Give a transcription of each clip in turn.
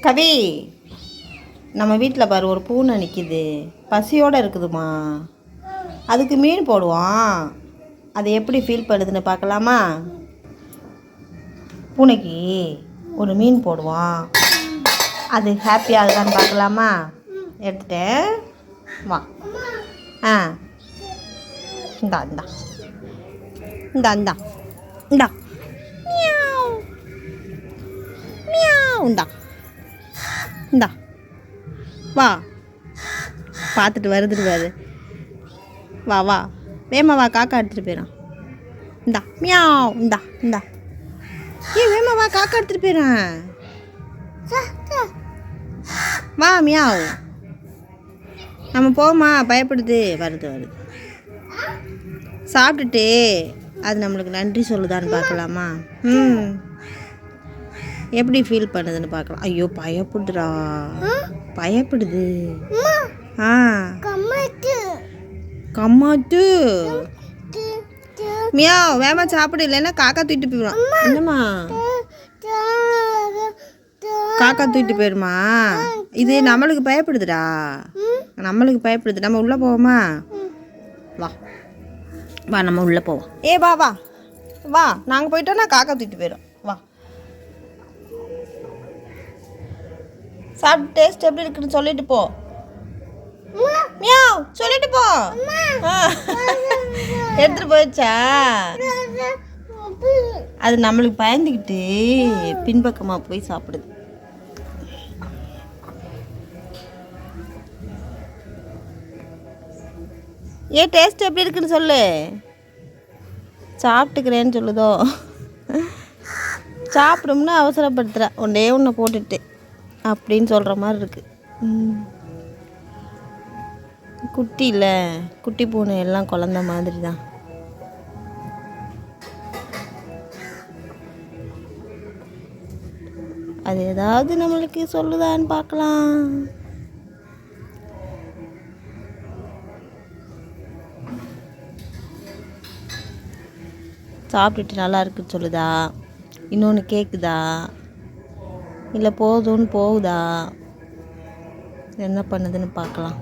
கவி நம்ம வீட்டில் பாரு ஒரு பூனை நிற்கிது பசியோடு இருக்குதுமா அதுக்கு மீன் போடுவோம் அது எப்படி ஃபீல் பண்ணுதுன்னு பார்க்கலாமா? பூனைக்கு ஒரு மீன் போடுவோம் அது ஹாப்பி ஆகுதான்னு பார்க்கலாமா? எடுத்துட்டேன் வா. ஆ. இந்தா இந்தா. இந்தா இந்தா. இந்தா. இந்தா. இந்தா. வா. பார்த்துட்டு வருதுட்டு வா வா. வேமா வா காக்கா எடுத்துகிட்டு போயிடான் இந்தா. மியாவ். இந்தா இந்தா. ஏ வேமா வா காக்கா எடுத்துகிட்டு போயிடும் வா மியாவ். நம்ம போமா பயப்படுது. வருது வருது. சாப்பிட்டுட்டு அது நம்மளுக்கு நன்றி சொல்லுதான்னு பார்க்கலாமா? ம். எப்படி ஃபீல் பண்ணுதுன்னு பார்க்கலாம். ஐயோ பயப்படுறா. பயப்படுது. ஆ. கம்மாட்டு. மியா வேமா சாப்பிடு இல்லைன்னா காக்கா தூக்கிட்டு போயிடும் என்னம்மா? காக்கா தூக்கிட்டு போயிடுமா? இது நம்மளுக்கு பயப்படுதுடா. நம்மளுக்கு பயப்படுது. நம்ம உள்ளே போவோமா? வா. வா நம்ம உள்ளே போவோம். ஏ வா வா. வா நாங்கள் போயிட்டோன்னா காக்கா தூக்கிட்டு போயிடும். சாப்பிட்டு டேஸ்ட் எப்படி இருக்குன்னு சொல்லிட்டு போ. மியாவ் சொல்லிட்டு போ. எடுத்துட்டு போயிடுச்சா? அது நம்மளுக்கு பயந்துக்கிட்டு பின்பக்கமாக போய் சாப்பிடுது. ஏ டேஸ்ட் எப்படி இருக்குன்னு சொல்லு. சாப்பிட்டுக்கிறேன்னு சொல்லுதோ. சாப்பிடும்னு அவசரப்படுத்துகிறா ஒன்றே ஒன்று போட்டுட்டு. அப்படின்னு சொல்கிற மாதிரி இருக்குது குட்டி இல்லை. குட்டி பூனை எல்லாம் குழந்த மாதிரி தான். அது ஏதாவது நம்மளுக்கு சொல்லுதான்னு பார்க்கலாம். சாப்பிட்டுட்டு நல்லா இருக்குன்னு சொல்லுதா? இன்னொன்று கேட்குதா இல்லை போதும்னு போகுதா? என்ன பண்ணுதுன்னு பார்க்கலாம்.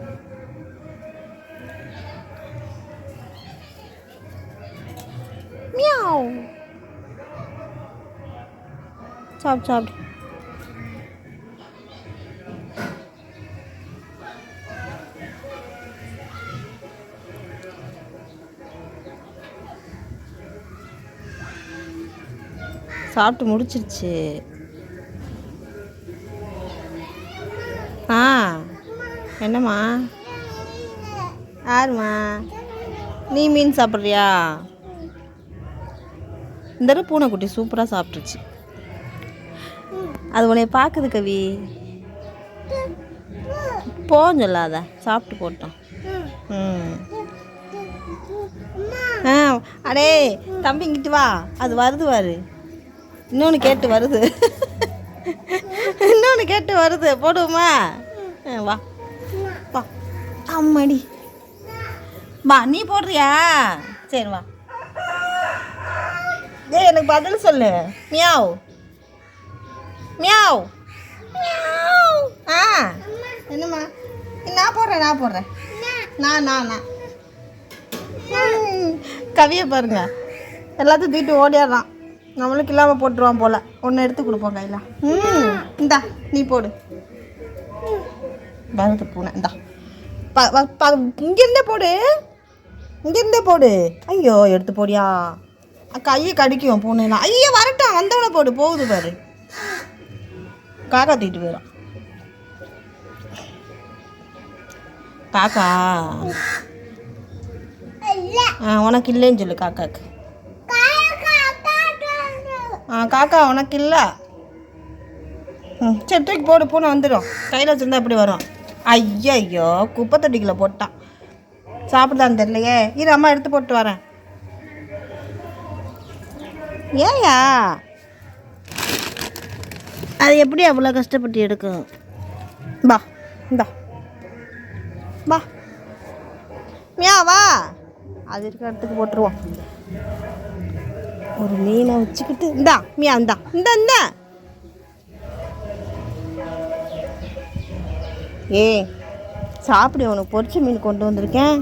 மியாவ். சாப்பிட்டு சாப்பிட்டு சாப்பிட்டு முடிச்சிருச்சு ஆ என்னம்மா? யாரும்மா? நீ மீன் சாப்பிட்றியா? இந்த தடவை பூனைக்குட்டி சூப்பராக சாப்பிட்ருச்சு அது உன்னைய பார்க்குது கவி. போன்னு சொல்லாத. சாப்பிட்டு போட்டோம். ம். ஆ அடே தம்பி இங்கிட்டு வா. அது வருது வாரு இன்னொன்று கேட்டு வருது. இன்னொன்று கேட்டு வருது. போடுவோமா? ஆ, வா. அம்மாடி. வா நீ போடுறியா? சரி வா. ஏ எனக்கு பதில் சொல்லு. மியாவ். மியாவ். ஆ. என்னம்மா? நான் போடுறேன் நான் போடுறேன். நான் நான் நான். கவியை பாருங்க. எல்லாத்தையும் தூக்கிட்டு ஓடிடுறான் நம்மளுக்கு இல்லாமல் போட்டுருவான் போல். ஒன்று எடுத்து கொடுப்போம் கையில். ம். இந்தா நீ போடு. வருது பூனை இந்தா. இங்கேருந்தே போடு. இங்கேருந்தே போடு. ஐயோ எடுத்து போடியா? கையை கடிக்கும் பூனைலாம் ஐயோ வரட்டும். வந்தவனை போடு. போகுது பாரு. காக்கா தூக்கிட்டு போயிடும். காக்கா. ஆ உனக்கு இல்லைன்னு சொல்லு காக்காக்கு. ஆ காக்கா உனக்கு இல்லை? ம் சரி தூக்கி போடு. பூனை வந்துடும். கையில் வச்சுருந்தா எப்படி வரும்? ஐயையோ குப்பை தொட்டிக்குள்ள போட்டான். சாப்பிடுதான்னு தெரியலையே. இரு அம்மா எடுத்து போட்டு வரேன். ஏயா அது எப்படி அவ்வளோ கஷ்டப்பட்டு எடுக்கும்? பா இந்தா. பா மியா வா. அது இருக்க இடத்துக்கு போட்டுருவோம். ஒரு மீனை வச்சுக்கிட்டு இந்தா மியா இந்தா. இந்த இந்த. ஏய் சாப்பிடு உனக்கு பொரிச்ச மீன் கொண்டு வந்திருக்கேன்.